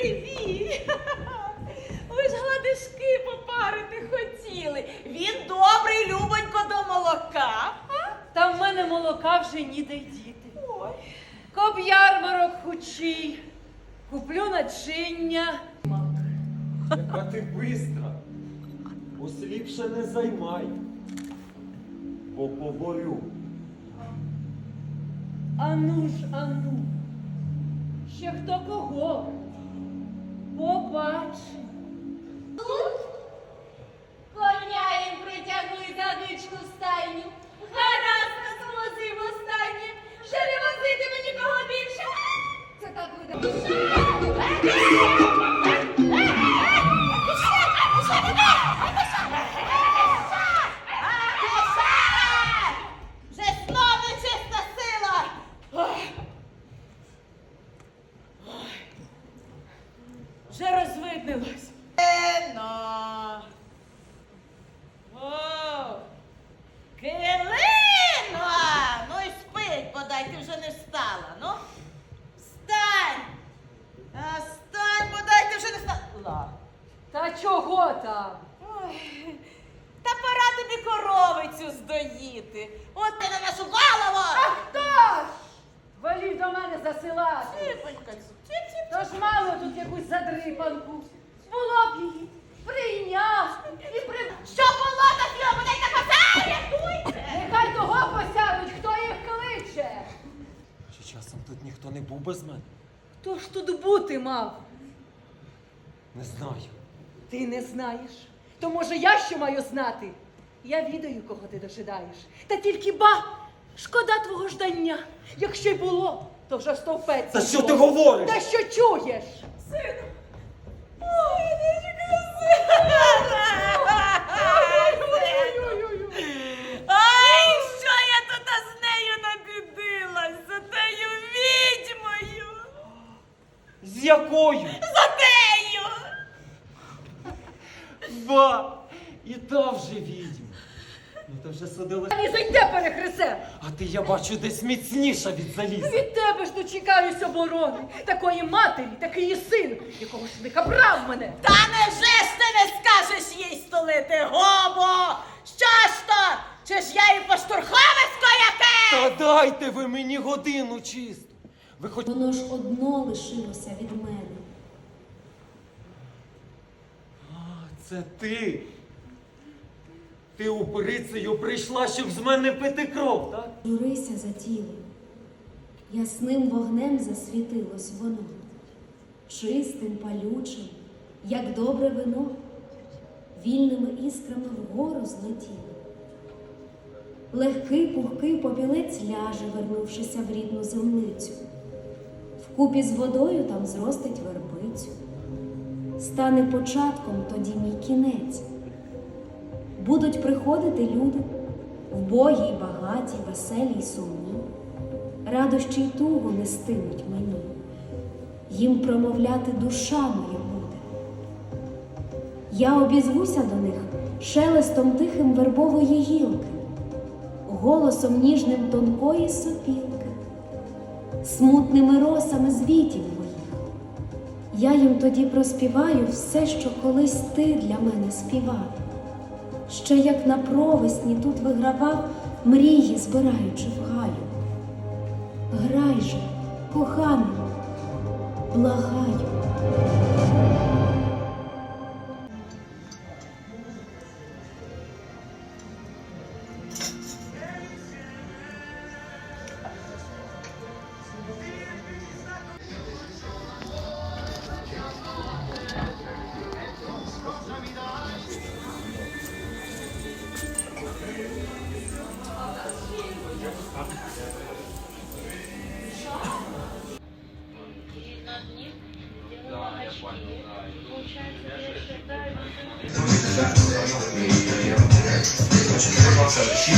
Привіт! Ви ж гладишки попарити хотіли. Він добрий, любонько, до молока. А? Та в мене молока вже ніде й діти. Ой. Коб ярмарок хучий, куплю начиння. Яка ти бистра, осліпше не займай, бо поборю. Ану ж, ану. Ще хто кого? Побачить. Тут коровицю. От ти на нашу голову! Хто ж? Волів до мене засилати. Ціпонька, ціп-ціп. Тож мало тут якусь задрипанку. Було б її прийняв і при... Що було, так його бодай на базарі, рятуйте! Нехай того посядуть, хто їх кличе. Чи часом тут ніхто не був без мене? Хто ж тут бути мав? Не знаю. Ти не знаєш. То може я що маю знати? Я відаю, кого ти дожидаєш. Та тільки ба, шкода твого ждання. Якщо й було, то вже стовпець. Та що ти говориш? Та що чуєш? Сину! Ой, дочка, сину! Ай, що я тут з нею набідилась? За тею відьмою! З якою? За тею! Ба! І та вже відьма. Ну ти вже судила. Не зайде перехресе. А ти, я бачу, десь міцніша від заліза. Від тебе ж дочекаюсь оборони. Такої матері, такий і син, якого ж лиха брав мене. Та невже ж ти не скажеш їй столити гобо? Що ж то? Чи ж я і поштурховисько яке? Та дайте ви мені годину чисту. Ви хоч Воно ж одно лишилося від мене. А, це ти. Ти уприцею прийшла, щоб з мене пити кров, так? Журися за тіло. Ясним вогнем засвітилось воно, чистим, палючим, як добре вино, вільними іскрами вгору злетіло. Легкий пухкий попілець ляже, вернувшися в рідну землицю. Вкупі з водою там зростить вербицю. Стане початком тоді мій кінець. Будуть приходити люди, вбогі й багаті, веселі й сумні, радощі й тугу нестимуть мені, їм промовляти душа моя буде. Я обізвуся до них шелестом тихим вербової гілки, голосом ніжним тонкої сопілки, смутними росами звітів моїх. Я їм тоді проспіваю все, що колись ти для мене співав. Ще як на провесні тут вигравав, мрії збираючи в гаю. Грай же, коханий, благаю. so she